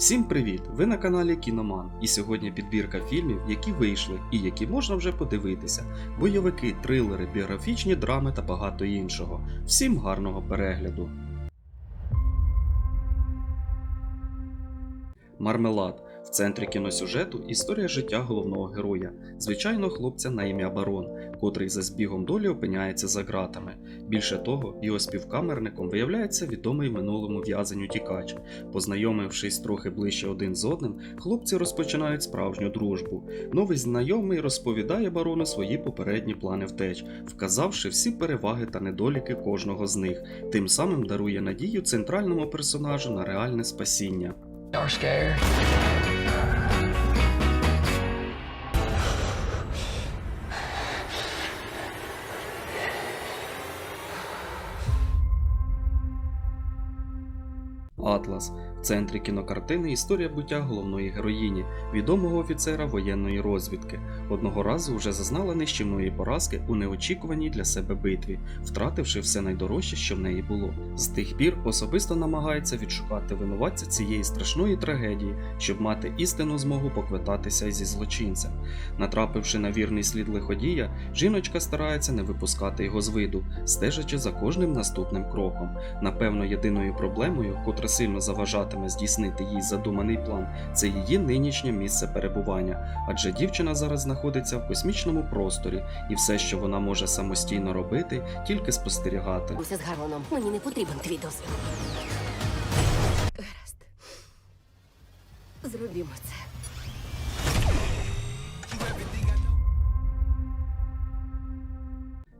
Всім привіт! Ви на каналі Кіноман, і сьогодні підбірка фільмів, які вийшли і які можна вже подивитися: бойовики, трилери, біографічні драми та багато іншого. Всім гарного перегляду! Мармелад в центрі кіносюжету історія життя головного героя, звичайного хлопця на ім'я Барон, котрий за збігом долі опиняється за ґратами. Більше того, його співкамерником виявляється відомий в минулому в'язень утікач. Познайомившись трохи ближче один з одним, хлопці розпочинають справжню дружбу. Новий знайомий розповідає барону свої попередні плани втеч, вказавши всі переваги та недоліки кожного з них, тим самим дарує надію центральному персонажу на реальне спасіння. Атлас в центрі кінокартини історія буття головної героїні, відомого офіцера воєнної розвідки. Одного разу вже зазнала нищівної поразки у неочікуваній для себе битві, втративши все найдорожче, що в неї було. З тих пір особисто намагається відшукати винуватця цієї страшної трагедії, щоб мати істинну змогу поквитатися зі злочинцем. Натрапивши на вірний слід лиходія, жіночка старається не випускати його з виду, стежачи за кожним наступним кроком. Напевно, єдиною проблемою, котра сильно заважатиме здійснити їй задуманий план, це її нинішнє місце перебування, адже дівчина зараз знаходиться в космічному просторі, і все, що вона може самостійно робити, тільки спостерігати. Усе з Гароном. Мені не потрібен твій дозвіл. Гаразд. Зробімо це.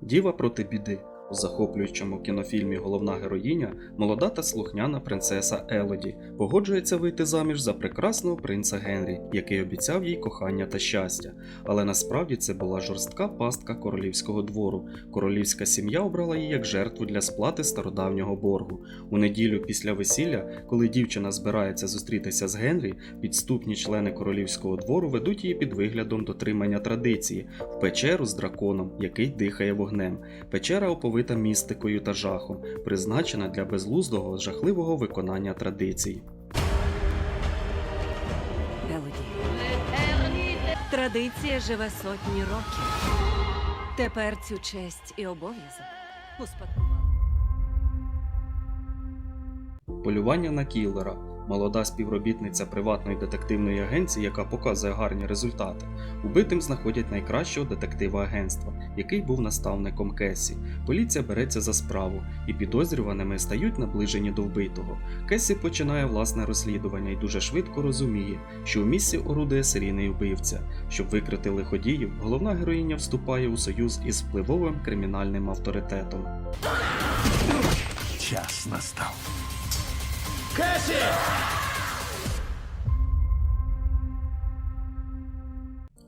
Діва проти біди. У захоплюючому кінофільмі головна героїня, молода та слухняна принцеса Елоді, погоджується вийти заміж за прекрасного принца Генрі, який обіцяв їй кохання та щастя. Але насправді це була жорстка пастка королівського двору. Королівська сім'я обрала її як жертву для сплати стародавнього боргу. У неділю після весілля, коли дівчина збирається зустрітися з Генрі, підступні члени королівського двору ведуть її під виглядом дотримання традиції в печеру з драконом, який дихає вогнем. Печера оповита містикою та жахом, призначена для безглуздого жахливого виконання традицій. Традиція живе сотні років. Тепер цю честь і обов'язок успадкувала. Полювання на кілера. Молода співробітниця приватної детективної агенції, яка показує гарні результати, убитим знаходять найкращого детектива агентства, який був наставником Кесі. Поліція береться за справу, і підозрюваними стають наближені до вбитого. Кесі починає власне розслідування і дуже швидко розуміє, що у місці орудує серійний вбивця. Щоб викрити лиходіїв, головна героїня вступає у союз із впливовим кримінальним авторитетом. Час настав. 캐시.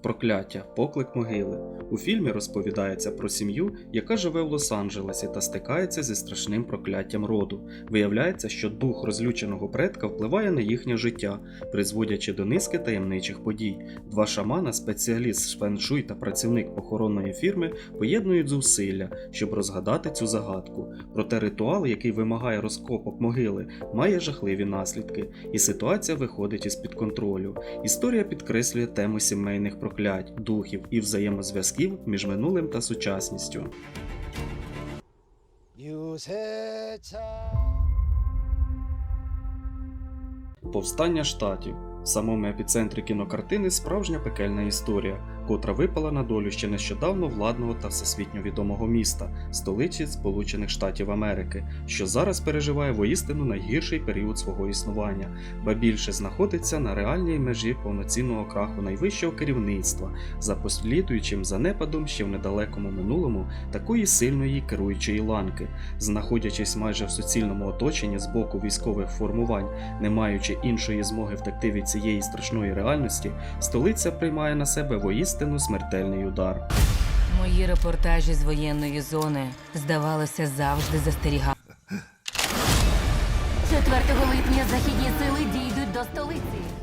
Прокляття, поклик могили. У фільмі розповідається про сім'ю, яка живе в Лос-Анджелесі та стикається зі страшним прокляттям роду. Виявляється, що дух розлюченого предка впливає на їхнє життя, призводячи до низки таємничих подій. Два шамана, спеціаліст з та працівник похоронної фірми, поєднують зусилля, щоб розгадати цю загадку. Проте ритуал, який вимагає розкопок могили, має жахливі наслідки, і ситуація виходить із під контролю. Історія підкреслює тему сімейних проклять, духів і взаємозв'язків між минулим та сучасністю. Повстання штатів. В самому епіцентрі кінокартини справжня пекельна історія, котра випала на долю ще нещодавно владного та всесвітньо відомого міста, столиці Сполучених Штатів Америки, що зараз переживає воістину найгірший період свого існування, ба більше знаходиться на реальній межі повноцінного краху найвищого керівництва, за послідуючим занепадом ще в недалекому минулому такої сильної керуючої ланки, знаходячись майже в суцільному оточенні з боку військових формувань, не маючи іншої змоги втекти від цієї страшної реальності, столиця приймає на себе воістину смертельний удар. Мої репортажі з воєнної зони, здавалося, завжди застерігали. 4 липня західні сили дійдуть до столиці.